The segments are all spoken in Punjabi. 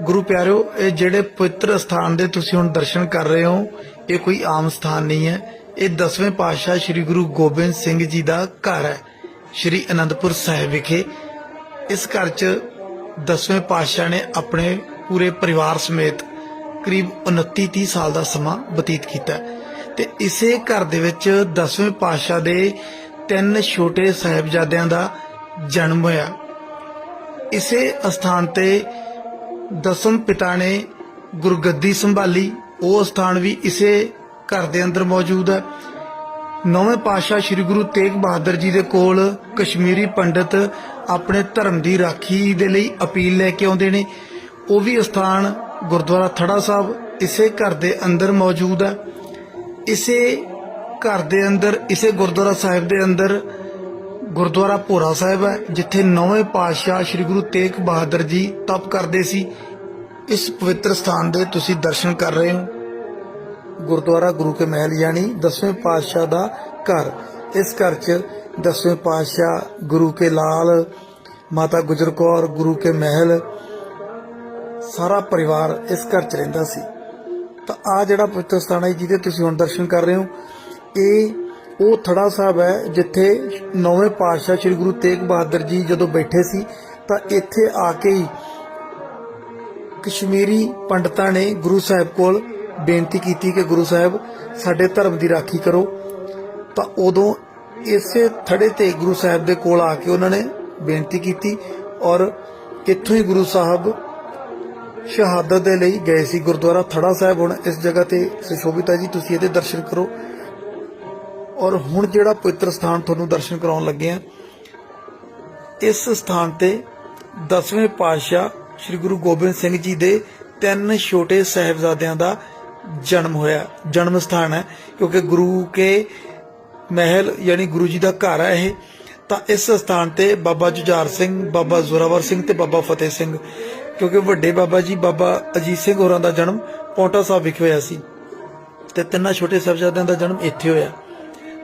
ਗੁਰੂ ਪਿਆਰਿਓ, ਇਹ ਜਿਹੜੇ ਪਵਿੱਤਰ ਸਥਾਨ ਦੇ ਤੁਸੀਂ ਹੁਣ ਦਰਸ਼ਨ ਕਰ ਰਹੇ ਹੋ, ਇਹ ਕੋਈ ਆਮ ਸਥਾਨ ਨਹੀਂ ਹੈ। ਇਹ ਦਸਵੇਂ ਪਾਤਸ਼ਾਹ ਸ੍ਰੀ ਗੁਰੂ ਗੋਬਿੰਦ ਸਿੰਘ ਜੀ ਦਾ ਘਰ ਹੈ, ਸ੍ਰੀ ਅਨੰਦਪੁਰ ਸਾਹਿਬ ਵਿਖੇ। ਇਸ ਘਰ 'ਚ ਦਸਵੇਂ ਪਾਤਸ਼ਾਹ ਨੇ ਆਪਣੇ ਪੂਰੇ ਪਰਿਵਾਰ ਸਮੇਤ ਕਰੀਬ 29 30 ਸਾਲ ਦਾ ਸਮਾਂ ਬਤੀਤ ਕੀਤਾ। ਤੇ ਇਸੇ ਘਰ ਦੇ ਵਿੱਚ ਦਸਵੇਂ ਪਾਤਸ਼ਾਹ ਦੇ ਤਿੰਨ ਛੋਟੇ ਸਾਹਿਬਜ਼ਾਦਿਆਂ ਦਾ ਜਨਮ ਹੋਇਆ। ਇਸੇ ਅਸਥਾਨ ਤੇ ਦਸਮ ਪਿਤਾ ਨੇ ਗੁਰਗੱਦੀ ਸੰਭਾਲੀ। ਉਹ ਸਥਾਨ ਵੀ ਇਸੇ ਘਰ ਦੇ ਅੰਦਰ ਮੌਜੂਦ ਹੈ। ਨੌਵੇਂ ਪਾਤਸ਼ਾਹ ਸ੍ਰੀ ਗੁਰੂ ਤੇਗ ਬਹਾਦਰ ਜੀ ਦੇ ਕੋਲ ਕਸ਼ਮੀਰੀ ਪੰਡਤ ਆਪਣੇ ਧਰਮ ਦੀ ਰਾਖੀ ਦੇ ਲਈ ਅਪੀਲ ਲੈ ਕੇ ਆਉਂਦੇ ਨੇ। ਉਹ ਵੀ ਸਥਾਨ ਗੁਰਦੁਆਰਾ ਥੜਾ ਸਾਹਿਬ ਇਸੇ ਘਰ ਦੇ ਅੰਦਰ ਮੌਜੂਦ ਹੈ। ਇਸੇ ਘਰ ਦੇ ਅੰਦਰ, ਇਸੇ ਗੁਰਦੁਆਰਾ ਸਾਹਿਬ ਦੇ ਅੰਦਰ ਗੁਰਦੁਆਰਾ ਭੋਰਾ ਸਾਹਿਬ ਹੈ, ਜਿੱਥੇ ਨੌਵੇਂ ਪਾਤਸ਼ਾਹ ਸ੍ਰੀ ਗੁਰੂ ਤੇਗ ਬਹਾਦਰ ਜੀ ਤਪ ਕਰਦੇ ਸੀ। ਇਸ ਪਵਿੱਤਰ ਸਥਾਨ ਦੇ ਤੁਸੀਂ ਦਰਸ਼ਨ ਕਰ ਰਹੇ ਹੋ। ਗੁਰਦੁਆਰਾ ਗੁਰੂ ਕੇ ਮਹਿਲ ਯਾਨੀ ਦਸਵੇਂ ਪਾਤਸ਼ਾਹ ਦਾ ਘਰ। ਇਸ ਘਰ 'ਚ ਦਸਵੇਂ ਪਾਤਸ਼ਾਹ ਗੁਰੂ ਕੇ ਲਾਲ, ਮਾਤਾ ਗੁਜਰ ਕੌਰ, ਗੁਰੂ ਕੇ ਮਹਿਲ, ਸਾਰਾ ਪਰਿਵਾਰ ਇਸ ਘਰ 'ਚ ਰਹਿੰਦਾ ਸੀ। ਤਾਂ ਆ ਜਿਹੜਾ ਪਵਿੱਤਰ ਸਥਾਨ ਹੈ ਜਿਹਦੇ ਤੁਸੀਂ ਹੁਣ ਦਰਸ਼ਨ ਕਰ ਰਹੇ ਹੋ, ਇਹ ਉਹ ਥੜਾ ਸਾਹਿਬ ਹੈ, ਜਿੱਥੇ ਨੌਵੇਂ ਪਾਤਸ਼ਾਹ ਸ੍ਰੀ ਗੁਰੂ ਤੇਗ ਬਹਾਦਰ ਜੀ ਜਦੋਂ ਬੈਠੇ ਸੀ, ਤਾਂ ਇੱਥੇ ਆ ਕੇ ਹੀ ਕਸ਼ਮੀਰੀ ਪੰਡਤਾਂ ਨੇ ਗੁਰੂ ਸਾਹਿਬ ਕੋਲ ਬੇਨਤੀ ਕੀਤੀ ਕਿ ਗੁਰੂ ਸਾਹਿਬ, ਸਾਡੇ ਧਰਮ ਦੀ ਰਾਖੀ ਕਰੋ। ਤਾਂ ਉਦੋਂ ਇਸੇ ਥੜੇ ਤੇ ਗੁਰੂ ਸਾਹਿਬ ਦੇ ਕੋਲ ਆ ਕੇ ਉਹਨਾਂ ਨੇ ਬੇਨਤੀ ਕੀਤੀ ਔਰ ਇੱਥੋਂ ਹੀ ਗੁਰੂ ਸਾਹਿਬ ਸ਼ਹਾਦਤ ਦੇ ਲਈ ਗਏ ਸੀ ਗੁਰਦੁਆਰਾ ਥੜਾ ਸਾਹਿਬ। ਹੁਣ ਇਸ ਜਗ੍ਹਾ ਤੇ ਸੁਸ਼ੋਭਿਤਾ ਜੀ, ਤੁਸੀਂ ਇਹਦੇ ਦਰਸ਼ਨ ਕਰੋ। ਔਰ ਹੁਣ ਜਿਹੜਾ ਪਵਿੱਤਰ ਸਥਾਨ ਤੁਹਾਨੂੰ ਦਰਸ਼ਨ ਕਰਾਉਣ ਲੱਗੇ ਆ, ਇਸ ਸਥਾਨ ਤੇ 10ਵੇਂ ਪਾਤਸ਼ਾਹ ਸ੍ਰੀ ਗੁਰੂ ਗੋਬਿੰਦ ਸਿੰਘ ਜੀ ਦੇ ਤਿੰਨ ਛੋਟੇ ਸਾਹਿਬਜ਼ਾਦਿਆਂ ਦਾ ਜਨਮ ਹੋਇਆ, ਜਨਮ ਸਥਾਨ ਹੈ, ਕਿਉਂਕਿ ਗੁਰੂ ਕੇ ਮਹਿਲ ਯਾਨੀ ਗੁਰੂ ਜੀ ਦਾ ਘਰ ਹੈ ਇਹ, ਤਾਂ ਇਸ ਸਥਾਨ ਤੇ ਬਾਬਾ ਜੁਝਾਰ ਸਿੰਘ, ਬਾਬਾ ਜ਼ੋਰਾਵਰ ਸਿੰਘ ਤੇ ਬਾਬਾ ਫਤਿਹ ਸਿੰਘ, ਕਿਉਂਕਿ ਵੱਡੇ ਬਾਬਾ ਜੀ, ਬਾਬਾ ਅਜੀਤ ਸਿੰਘ ਹੋਰਾਂ ਦਾ ਜਨਮ ਪੌਂਟਾ ਸਾਹਿਬ ਵਿਖੇ ਹੋਇਆ ਸੀ, ਤੇ ਤਿੰਨਾਂ ਛੋਟੇ ਸਾਹਿਬਜ਼ਾਦਿਆਂ ਦਾ ਜਨਮ ਇੱਥੇ ਹੋਇਆ।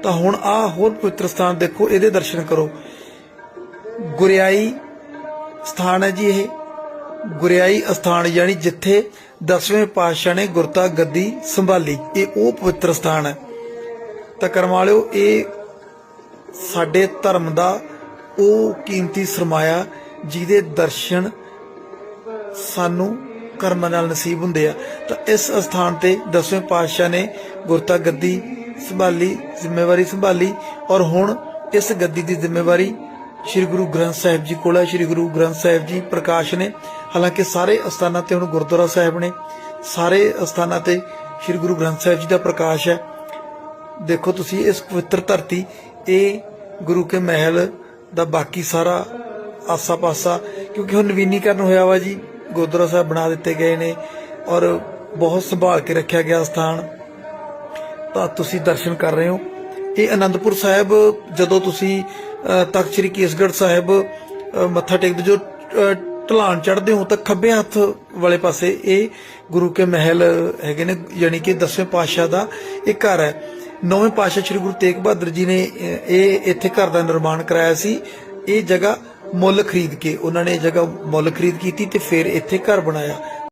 ਤਾਂ ਹੁਣ ਆ ਹੋਰ ਪਵਿੱਤਰ ਸਥਾਨ ਦੇਖੋ, ਇਹਦੇ ਦਰਸ਼ਨ ਕਰੋ। ਗੁਰਿਆਈ ਸਥਾਨ ਹੈ ਜੀ ਇਹ। ਗੁਰਿਆਈ ਅਸਥਾਨ ਯਾਨੀ ਜਿੱਥੇ 10ਵੇਂ ਪਾਤਸ਼ਾਹ ਨੇ ਗੁਰਤਾ ਗੱਦੀ ਸੰਭਾਲੀ। ਇਹ ਉਹ ਪਵਿੱਤਰ ਸਥਾਨ ਹੈ। ਤਾਂ ਕਰਮ ਵਾਲਿਓ, ਇਹ ਸਾਡੇ ਧਰਮ ਦਾ ਉਹ ਕੀਮਤੀ ਸਰਮਾਇਆ ਜਿਹਦੇ ਦਰਸ਼ਨ ਸਾਨੂੰ ਕਰਮ ਨਾਲ ਨਸੀਬ ਹੁੰਦੇ ਆ। ਤਾਂ ਇਸ ਅਸਥਾਨ ਤੇ 10ਵੇਂ ਪਾਤਸ਼ਾਹ ਨੇ ਗੁਰਤਾ ਗੱਦੀ ਸੰਭਾਲੀ, ਜ਼ਿੰਮੇਵਾਰੀ ਸੰਭਾਲੀ ਔਰ ਹੁਣ ਇਸ ਗੱਦੀ ਦੀ ਜ਼ਿੰਮੇਵਾਰੀ ਸ੍ਰੀ ਗੁਰੂ ਗ੍ਰੰਥ ਸਾਹਿਬ ਜੀ ਕੋਲ ਹੈ। ਸ੍ਰੀ ਗੁਰੂ ਗ੍ਰੰਥ ਸਾਹਿਬ ਜੀ ਪ੍ਰਕਾਸ਼ ਨੇ। ਹਾਲਾਂਕਿ ਸਾਰੇ ਅਸਥਾਨਾਂ ਤੇ ਹੁਣ ਗੁਰਦੁਆਰਾ ਸਾਹਿਬ ਨੇ। ਸਾਰੇ ਅਸਥਾਨਾਂ ਤੇ ਸ੍ਰੀ ਗੁਰੂ ਗ੍ਰੰਥ ਸਾਹਿਬ ਜੀ ਦਾ ਪ੍ਰਕਾਸ਼ ਹੈ। ਦੇਖੋ ਤੁਸੀਂ ਇਸ ਪਵਿੱਤਰ ਧਰਤੀ, ਇਹ ਗੁਰੂ ਕੇ ਮਹਿਲ ਦਾ ਬਾਕੀ ਸਾਰਾ ਆਸਾ ਪਾਸਾ ਕਿਉਂਕਿ ਹੁਣ ਨਵੀਨੀਕਰਨ ਹੋਇਆ ਵਾ ਜੀ। ਗੁਰਦੁਆਰਾ ਸਾਹਿਬ ਬਣਾ ਦਿੱਤੇ ਗਏ ਨੇ ਔਰ ਬਹੁਤ ਸੰਭਾਲ ਕੇ ਰੱਖਿਆ ਗਿਆ ਸਥਾਨ। ਤੁਸੀਂ ਦਰਸ਼ਨ ਕਰ ਰਹੇ ਹੋ। ਇਹ ਆਨੰਦਪੁਰ ਸਾਹਿਬ ਜਦੋਂ ਤੁਸੀਂ ਤਖਤ ਸ੍ਰੀ ਕੇਸਗੜ੍ਹ ਸਾਹਿਬ ਮੱਥਾ ਟੇਕਦੇ ਜੋ ਅ, ਚੜ੍ਹਦੇ ਹੋ ਤਾਂ ਖੱਬੇ ਹੱਥ ਵਾਲੇ ਪਾਸੇ ਇਹ ਗੁਰੂ ਕੇ ਮਹਿਲ ਹੈਗੇ ਨੇ ਯਾਨੀ ਕਿ ਦਸਵੇਂ ਪਾਤਸ਼ਾਹ ਦਾ ਇਹ ਘਰ ਹੈ। ਨੌਵੇਂ ਪਾਤਸ਼ਾਹ ਸ੍ਰੀ ਗੁਰੂ ਤੇਗ ਬਹਾਦਰ ਜੀ ਨੇ ਅ, ਇਹ ਇੱਥੇ ਘਰ ਦਾ ਨਿਰਮਾਣ ਕਰਾਇਆ ਸੀ। ਇਹ ਜਗ੍ਹਾ ਮੁੱਲ ਖਰੀਦ ਕੇ ਉਹਨਾਂ ਨੇ ਇਹ ਜਗ੍ਹਾ ਮੁੱਲ ਖਰੀਦ ਕੀਤੀ ਤੇ ਫਿਰ ਇੱਥੇ ਘਰ ਬਣਾਇਆ।